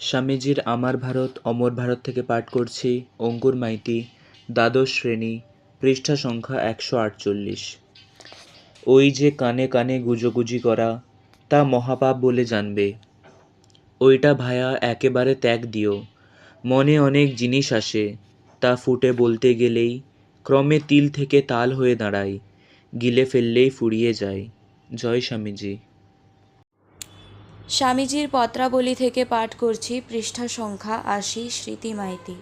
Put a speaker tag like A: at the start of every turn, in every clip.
A: স্বামীজির আমার ভারত, অমর ভারত থেকে পাঠ করছি, অঙ্কুর মাইতি, দ্বাদশ শ্রেণি, পৃষ্ঠা সংখ্যা একশো আটচল্লিশ। ওই যে কানে কানে গুজোগুজি করা, তা মহাপাপ বলে জানবে। ওইটা ভায়া একেবারে ত্যাগ দিও। মনে অনেক জিনিস আসে, তা ফুটে বলতে গেলেই ক্রমে তিল থেকে তাল হয়ে দাঁড়ায়, গিলে ফেললেই ফুরিয়ে যায়। জয় স্বামীজি।
B: স্বামীজির পত্রাবলী থেকে পাঠ করছি পৃষ্ঠা সংখ্যা আশি, স্মৃতি মাইতি।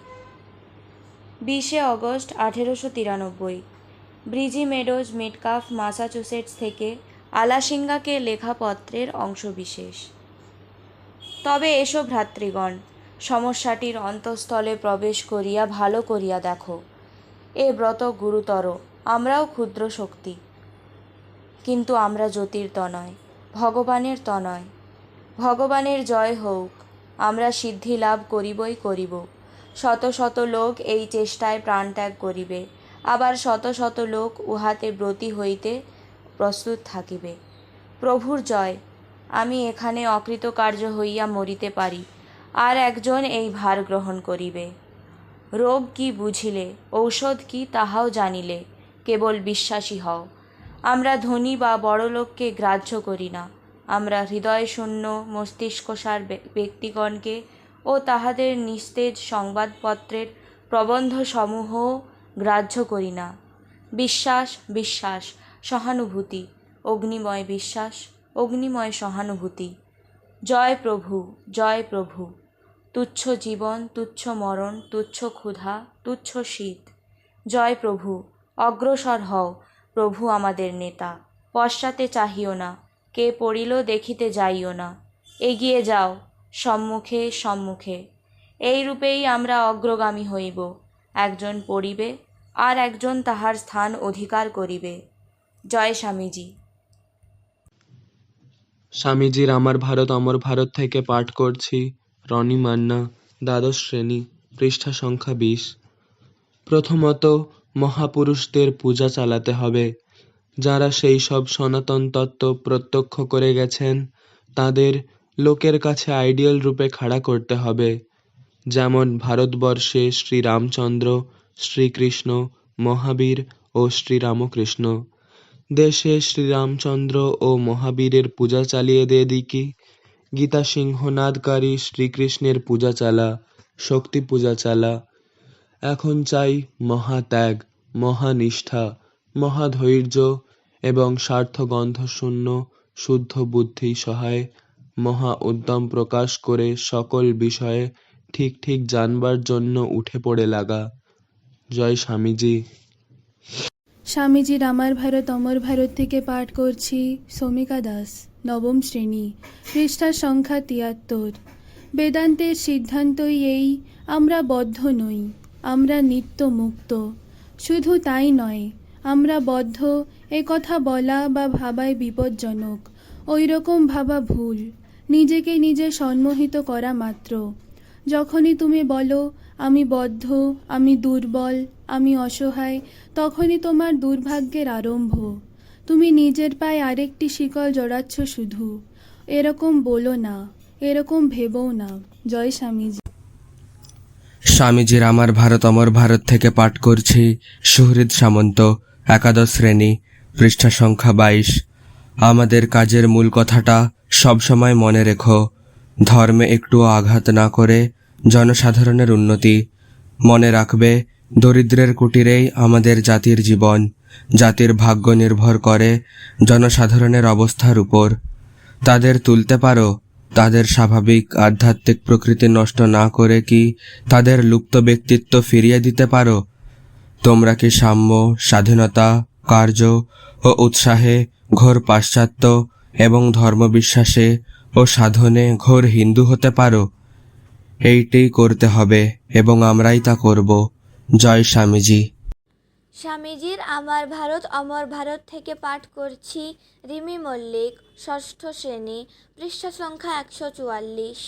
B: বিশে অগস্ট আঠেরোশো তিরানব্বই। ব্রিজি মেডোজ মিডকাফ মাসাচুসেটস থেকে আলাসিঙ্গাকে লেখা পত্রের অংশবিশেষ। তবে এসো ভ্রাতৃগণ, সমস্যাটির অন্তঃস্থলে প্রবেশ করিয়া ভালো করিয়া দেখো। এ ব্রত গুরুতর, আমরাও ক্ষুদ্র শক্তি। কিন্তু আমরা জ্যোতির তনয় ভগবানের তনয় ভগবানের জয় হোক, আমরা সিদ্ধি লাভ করিবই করিব। শত শত লোক এই চেষ্টায় প্রাণত্যাগ করিবে, আবার শত শত লোক উহাতে ব্রতী হইতে প্রস্তুত থাকিবে। প্রভুর জয়, আমি এখানে অকৃতকার্য হইয়া মরিতে পারি, আর একজন এই ভার গ্রহণ করিবে। রোগ কি বুঝিলে, ঔষধ কি তাহাও জানিলে, কেবল বিশ্বাসী হও। আমরা ধনী বা বড়লোককে গ্রাহ্য করি না আমরা হৃদয়শূন্য মস্তিষ্কসার ব্যক্তিগণকে ও তাহাদের নিস্তেজ সংবাদপত্রের প্রবন্ধসমূহ গ্রাহ্য করি না। বিশ্বাস বিশ্বাস, সহানুভূতি, অগ্নিময় বিশ্বাস, অগ্নিময় সহানুভূতি। জয় প্রভু জয় প্রভু। তুচ্ছ জীবন, তুচ্ছ মরণ, তুচ্ছ ক্ষুধা, তুচ্ছ শীত। জয় প্রভু, অগ্রসর হও প্রভু আমাদের নেতা। পশ্চাতে চাহিও না। কে পড়িল দেখিতে যাইও না। এগিয়ে যাও, সম্মুখে সম্মুখে। এই রূপেই আমরা অগ্রগামী হইব। একজন পড়িবে আর একজন তাহার স্থান অধিকার করিবে। জয় স্বামীজি।
C: স্বামীজির আমার ভারত অমর ভারত থেকে পাঠ করছি। রনি মান্না, দ্বাদশ শ্রেণি, পৃষ্ঠা সংখ্যা বিশ। প্রথমত মহাপুরুষদের পূজা চালাতে হবে। যারা সেই সব সনাতন তত্ত্ব প্রত্যক্ষ করে গেছেন, তাদের লোকের কাছে আইডিয়াল রূপে খাড়া করতে হবে। যেমন ভারতবর্ষে শ্রীরামচন্দ্র, শ্রীকৃষ্ণ, মহাবীর ও শ্রীরামকৃষ্ণ। দেশে শ্রীরামচন্দ্র ও মহাবীরের পূজা চালিয়ে দে দিকি। গীতা সিংহনাদকারী শ্রীকৃষ্ণের পূজা চালা, শক্তি পূজা চালা। এখন চাই মহাত্যাগ, মহানিষ্ঠা, মহাধৈর্য এবং স্বার্থগন্ধশূন্য, শুদ্ধ বুদ্ধি সহায় মহা উদ্যম প্রকাশ করে সকল বিষয়ে ঠিক ঠিক জানবার জন্য উঠে পড়ে লাগা। জয় স্বামীজি।
D: স্বামীজির আমার ভারত, অমর ভারত থেকে পাঠ করছি সমিকা দাস, নবম শ্রেণি পৃষ্ঠা সংখ্যা তিয়াত্তর। বেদান্তের সিদ্ধান্তই এই, আমরা বদ্ধ নই, আমরা নিত্য মুক্ত। শুধু তাই নয় আমরা বদ্ধ, এ কথা বলা বা ভাবাই বিপজ্জনক। ওই রকম ভাবা ভুল, নিজেকে নিজে সম্মোহিত করা মাত্র। যখনই তুমি বলো, আমি বদ্ধ, আমি দুর্বল, আমি অসহায়, তখনই তোমার দুর্ভাগ্যের আরম্ভ। তুমি নিজের পায়ে আরেকটি শিকল জড়াচ্ছ শুধু। এরকম বলো না, এরকম ভেবও না। জয় স্বামীজি।
E: স্বামীজির আমার ভারত অমর ভারত থেকে পাঠ করছি, সুহৃদ সামন্ত। একাদশ শ্রেণি, পৃষ্ঠা সংখ্যা বাইশ। আমাদের কাজের মূল কথাটা সবসময় মনে রেখো, ধর্মে একটুও আঘাত না করে জনসাধারণের উন্নতি। মনে রাখবে, দরিদ্রের কুটিরেই আমাদের জাতির জীবন, জাতির ভাগ্য নির্ভর করে জনসাধারণের অবস্থার উপর। তাদের তুলতে পারো, তাদের স্বাভাবিক আধ্যাত্মিক প্রকৃতি নষ্ট না করে কি তাদের লুপ্ত ব্যক্তিত্ব ফিরিয়ে দিতে পারো? তোমরা কি সাম্য, স্বাধীনতা, কার্য ও উৎসাহে ঘোর পাশ্চাত্য এবং ধর্মবিশ্বাসে ও সাধনে ঘোর হিন্দু হতে পারো? এইটি করতে হবে এবং আমরাই তা করব। জয় স্বামীজি।
F: স্বামীজির আমার ভারত, অমর ভারত থেকে পাঠ করছি রিমি মল্লিক, ষষ্ঠ শ্রেণি, পৃষ্ঠা সংখ্যা একশো চুয়াল্লিশ।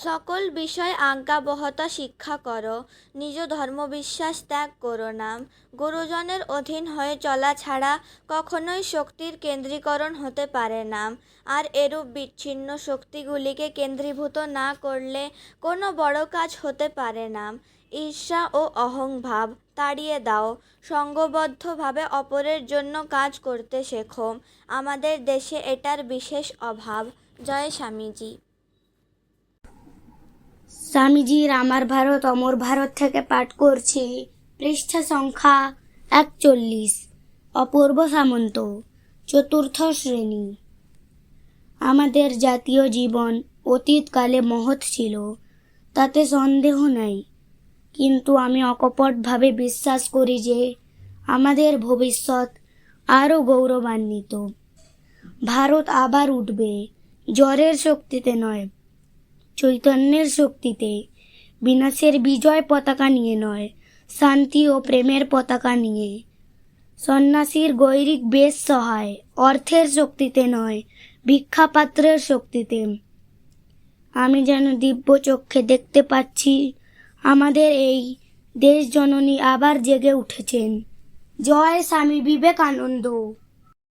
F: সকল বিষয় আজ্ঞাবহতা শিক্ষা করো, নিজ ধর্মবিশ্বাস ত্যাগ করো না গুরুজনের অধীন হয়ে চলা ছাড়া কখনোই শক্তির কেন্দ্রীকরণ হতে পারে না আর এরূপ বিচ্ছিন্ন শক্তিগুলিকে কেন্দ্রীভূত না করলে কোনো বড় কাজ হতে পারে না ঈর্ষা ও অহংভাব তাড়িয়ে দাও। সঙ্গবদ্ধভাবে অপরের জন্য কাজ করতে শেখো। আমাদের দেশে এটার বিশেষ অভাব। জয় স্বামীজি।
G: স্বামীজির আমার ভারত, অমর ভারত থেকে পাঠ করছি। পৃষ্ঠা সংখ্যা একচল্লিশ। অপূর্ব সামন্ত, চতুর্থ শ্রেণি। আমাদের জাতীয় জীবন অতীতকালে মহৎ ছিল, তাতে সন্দেহ নাই। কিন্তু আমি অকপটভাবে বিশ্বাস করি যে আমাদের ভবিষ্যৎ আরও গৌরবান্বিত। ভারত আবার উঠবে, জ্বরের শক্তিতে নয়। চৈতন্যের শক্তিতে। বিনাশের বিজয় পতাকা নিয়ে নয়, শান্তি ও প্রেমের পতাকা নিয়ে। সন্ন্যাসীর গৈরিক বেশ সহায়, অর্থের শক্তিতে নয়, ভিক্ষাপাত্রের শক্তিতে। আমি যেন দিব্য চক্ষে দেখতে পাচ্ছি, আমাদের এই দেশ জননী আবার জেগে উঠেছেন। জয় স্বামী বিবেকানন্দ।